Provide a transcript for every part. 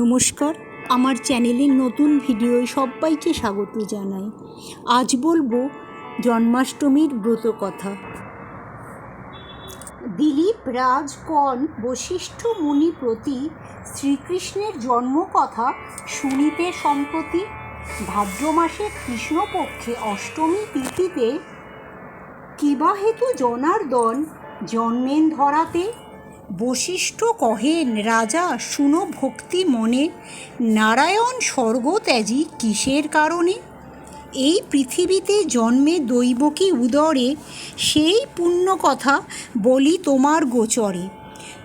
নমস্কার। আমার চ্যানেলের নতুন ভিডিওয় সবাইকে স্বাগত জানাই। আজ বলব জন্মাষ্টমীর ব্রত কথা। দিলীপ রাজ কন বশিষ্ঠ মুনি প্রতি শ্রীকৃষ্ণের জন্মকথা শুনিতে সম্প্রতি ভাদ্র মাসে কৃষ্ণপক্ষে অষ্টমী তিথিতে কিবাহেতু জনার্দন জন্মেন ধরাতে বশিষ্ঠ কহেন, রাজা, শুনো ভক্তি মনে, নারায়ণ স্বর্গ ত্যাজি কিসের কারণে? এই পৃথিবীতে জন্মে দৈবকী উদরে? সেই পুণ্য কথা বলি তোমার গোচরে।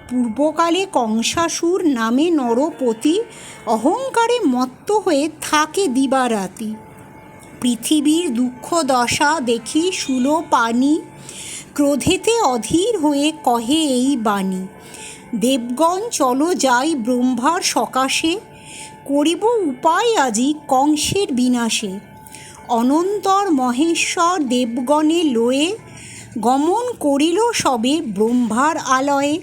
পূর্বকালে কংসাসুর নামে নরপতি, অহংকারে মত্ত হয়ে থাকে দিবারাতি। পৃথিবীর দুঃখ দশা দেখি শুলো পানি। ক্রোধেতে অধীর হয়ে কহে এই বাণী, দেবগণ, চলো যাই ব্রহ্মার সকাশে। করিব উপায় আজি কংসের বিনাশে। অনন্তর মহেশ্বর দেবগণে লয়ে গমন করিল সবে ব্রহ্মার আলয়ে।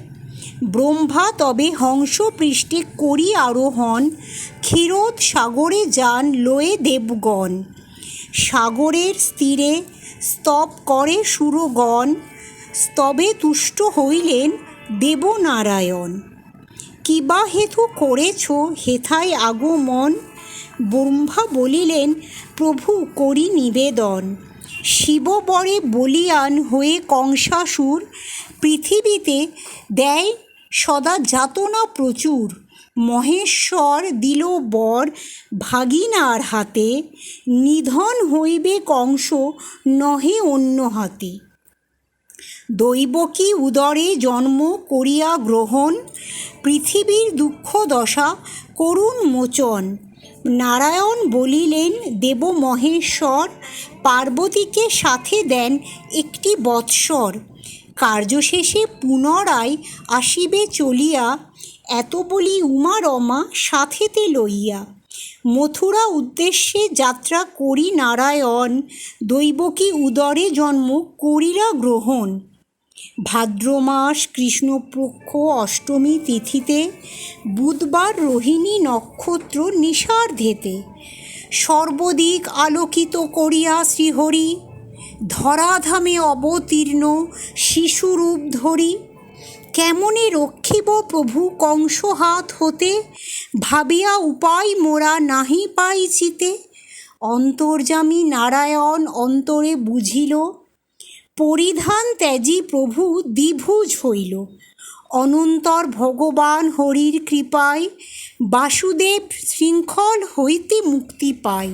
ব্রহ্মা তবে হংসপৃষ্ঠে করি আরোহণ ক্ষীরোদ সাগরে যান লয়ে দেবগণ। সাগরের স্থিরে স্তব করে সুরগণ, স্তবে তুষ্ট হইলেন দেবনারায়ণ। কিবা হেতু করেছ হেথায় আগমন? ব্রহ্মা বলিলেন, প্রভু, করি নিবেদন। শিববরে বলিয়ান হয়ে কংসাসুর, পৃথিবীতে দেয় সদা যাতনা প্রচুর। মহেশ্বর দিল বর ভাগিনার হাতে, নিধন হইবে কংস নহে অন্য হাতে। দৈবকী উদরে জন্ম করিয়া গ্রহণ? পৃথিবীর দুঃখ দশা করুণ মোচন। নারায়ণ বলিলেন, দেব মহেশ্বর, পার্বতীকে সাথে দেন একটি বৎসর। কার্যশেষে পুনরায় আসিবে চলিয়া এত বলি উমা রমা সাথেতে লইয়া। মথুরা উদ্দেশ্যে যাত্রা করি নারায়ণ দৈবকী উদরে জন্ম করিলা গ্রহণ। ভাদ্র মাস, কৃষ্ণপক্ষ, অষ্টমী তিথিতে, বুধবার রোহিণী নক্ষত্র নিষার্ধেতে সর্বদিক আলোকিত করিয়া শ্রীহরি, ধরাধামে অবতীর্ণ শিশুরূপ ধরি। কেমনে রক্ষিব প্রভু কংস হাত? হতে ভাবিয়া উপায় মোরা নাহি পাইছিতে অন্তর্যামী নারায়ণ অন্তরে বুঝিল, পরিধান ত্যাজি প্রভু দ্বিভুজ হইল। অনন্তর ভগবান হরির কৃপায় বাসুদেব শৃঙ্খল হইতে মুক্তি পায়।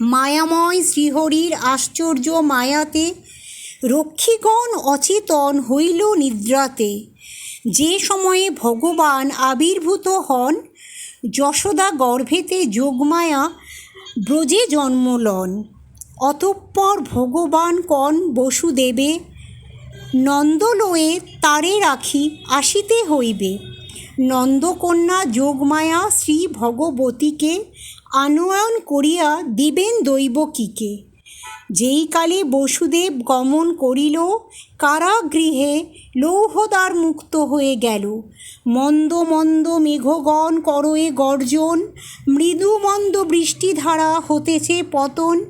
মায়াময় শ্রীহরির আশ্চর্য মায়াতে রক্ষীগণ অচেতন হইল নিদ্রাতে। যে সময়ে ভগবান আবির্ভূত হন, যশোদা গর্ভেতে যোগমায়া ব্রজে জন্ম লন। অতঃপর ভগবান কন বসুদেবে, নন্দলয়ে তারে রাখি আসিতে হইবে। নন্দকন্যা যোগমায়া শ্রী ভগবতীকে আনয়ন করিয়া দিবেন দৈবকীকে। যেই কালে বসুদেব গমন করিল, কারাগৃহে লৌহদ্বার মুক্ত হয়ে গেল। মন্দ মন্দ মেঘগণ করয়ে গর্জন, মৃদু মন্দ বৃষ্টিধারা হতেছে পতন।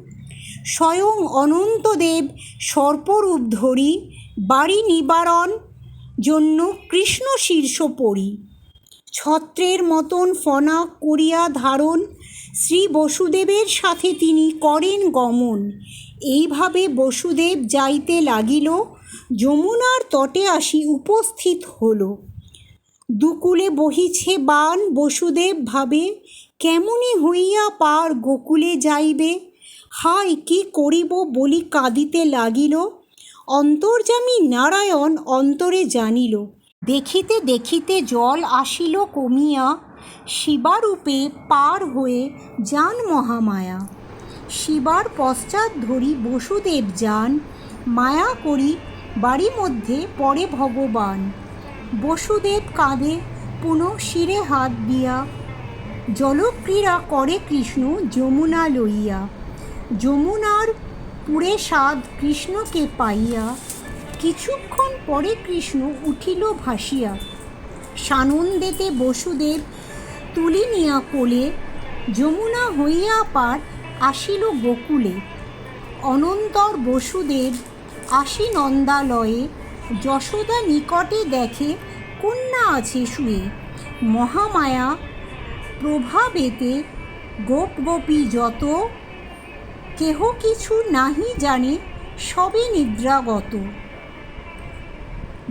স্বয়ং অনন্তদেব সর্পরূপ ধরি, বাড়ি নিবারণ জন্য কৃষ্ণ শীর্ষ পড়ি। ছত্রের মতন ফনা করিয়া ধারণ, শ্রী বসুদেবের সাথে তিনি করেন গমন। এইভাবে বসুদেব যাইতে লাগিল, যমুনার তটে আসি উপস্থিত হল। দুকুলে বহিছে বান বসুদেব ভাবে, কেমনি হইয়া পার গোকুলে যাইবে? হায়, কি করিব বলি কাঁদিতে লাগিল। অন্তর্যামী নারায়ণ অন্তরে জানিল, দেখিতে দেখিতে জল আসিল কমিয়া, শিবারূপে পার হয়ে যান মহামায়া। শিবার পশ্চাৎ ধরি বসুদেব যান, মায়া করি বাড়ি মধ্যে পরে ভগবান। বসুদেব কাঁধে পুনঃ শিরে হাত দিয়া। জলক্রীড়া করে কৃষ্ণ যমুনা লইয়া। যমুনার পুরে সাধ কৃষ্ণকে পাইয়া। কিছুক্ষণ পরে কৃষ্ণ উঠিল ভাসিয়া। সানন্দেতে বসুদেব তুলি নিয়া কোলে। যমুনা হইয়া পার আসিল গোকুলে। অনন্তর বসুদেব আসি নন্দালয়ে যশোদা নিকটে দেখে কন্যা আছে শুয়ে। মহামায়া প্রভাবেতে গোপ গোপী যত, কেহ কিছু নাহি জানে সবে নিদ্রাগত।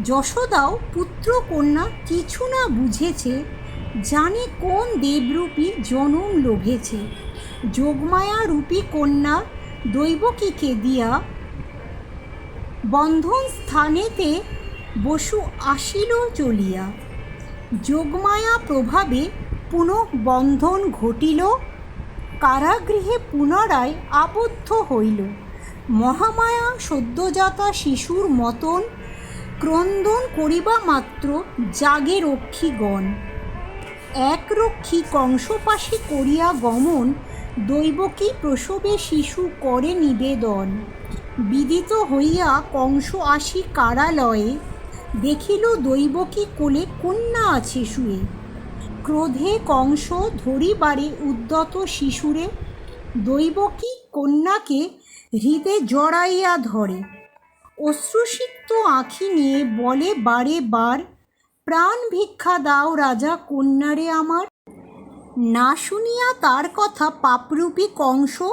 যশোদাও পুত্র কন্যা কিছু না বুঝেছে, জানে কোন দেবরূপী জনম লোভেছে। যোগমায়া রূপী কন্যা দৈবকীকে দিয়া বন্ধন স্থানেতে বসু আসিল চলিয়া। যোগমায়া প্রভাবে পুনঃ বন্ধন ঘটিল, কারাগৃহে পুনরায় আবদ্ধ হইল। মহামায়া সদ্যজাতা শিশুর মতন ক্রন্দন করিবা মাত্র জাগে রক্ষীগণ। এক রক্ষী কংসপাশে করিয়া গমন দৈবকী প্রসবে শিশু করে নিবেদন। বিদিত হইয়া কংস আসি কারালয়ে, দেখিল দৈবকী কোলে কন্যা আছে শুয়ে। ক্রোধে কংস ধরিবারে উদ্যত শিশুরে, দৈবকী কন্যাকে হৃদে জড়াইয়া ধরে। অশ্রুসিক্ত আঁখি নিয়ে বলে বারে বার, প্রাণ ভিক্ষা দাও রাজা কন্যারে আমার। না শুনিয়া তার কথা পাপরূপী কংস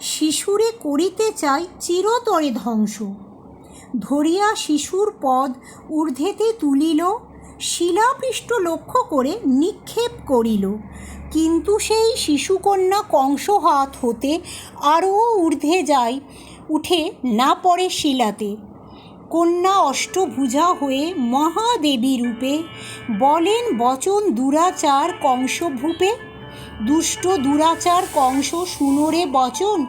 শিশুরে করিতে চায় চিরতরে ধ্বংস। ধরিয়া শিশুর পদ ঊর্ধ্বেতে তুলিল, শিলাপৃষ্ঠ লক্ষ্য করে নিক্ষেপ করিল। কিন্তু সেই শিশুকন্যা কংস হাত হতে আরও ঊর্ধ্বে যায়, উঠে না পড়ে শিলাতে। কন্যা অষ্টভুজা হয়ে মহাদেবী রূপে বলেন বচন দুরাচার কংস ভূপে। দুষ্ট দুরাচার কংস শুনোরে বচন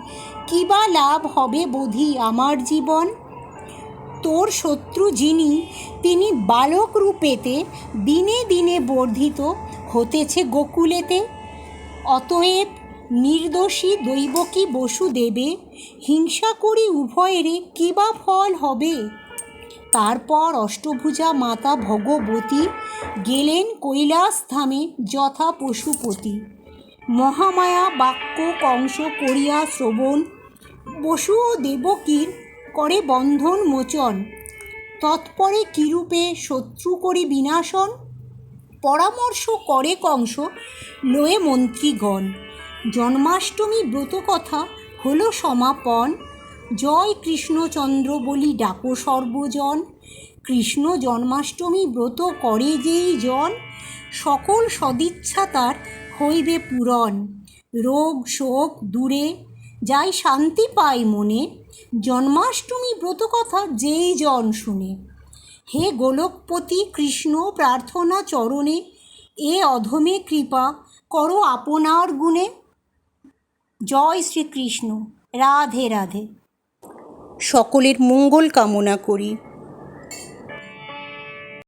কিবা লাভ হবে বোধি আমার জীবন? তোর শত্রু যিনি, তিনি বালক রূপেতে দিনে দিনে বর্ধিত হতেছে গোকুলেতে। অতএব নির্দোষী দৈবকী বসুদেবে হিংসা করি উভয়েরে কিবা ফল হবে? তারপর অষ্টভুজা মাতা ভগবতী গেলেন কৈলাস ধামে যথা পশুপতি। মহামায়া বাক্য কংস করিয়া শ্রবণ, বসু ও দেবকীর করে বন্ধন মোচন। তৎপরে কিরূপে শত্রু করি বিনাশন? পরামর্শ করে কংস, লয়ে মন্ত্রীগণ। জন্মাষ্টমী ব্রত কথা হলো সমাপন। জয় কৃষ্ণচন্দ্র বলি ডাকো সর্বজন। কৃষ্ণ জন্মাষ্টমী ব্রত করে যেই জন, সকল সদিচ্ছা তার হইবে পূরণ। রোগ শোক দূরে, যাই শান্তি পায় মনে, জন্মাষ্টমী ব্রত কথা যেই জন শুনে। হে গোলকপতি কৃষ্ণ, প্রার্থনা চরণে, এ অধমে কৃপা করো আপনার গুণে। জয় শ্রীকৃষ্ণ রাধে রাধে। সকলের মঙ্গল কামনা করি।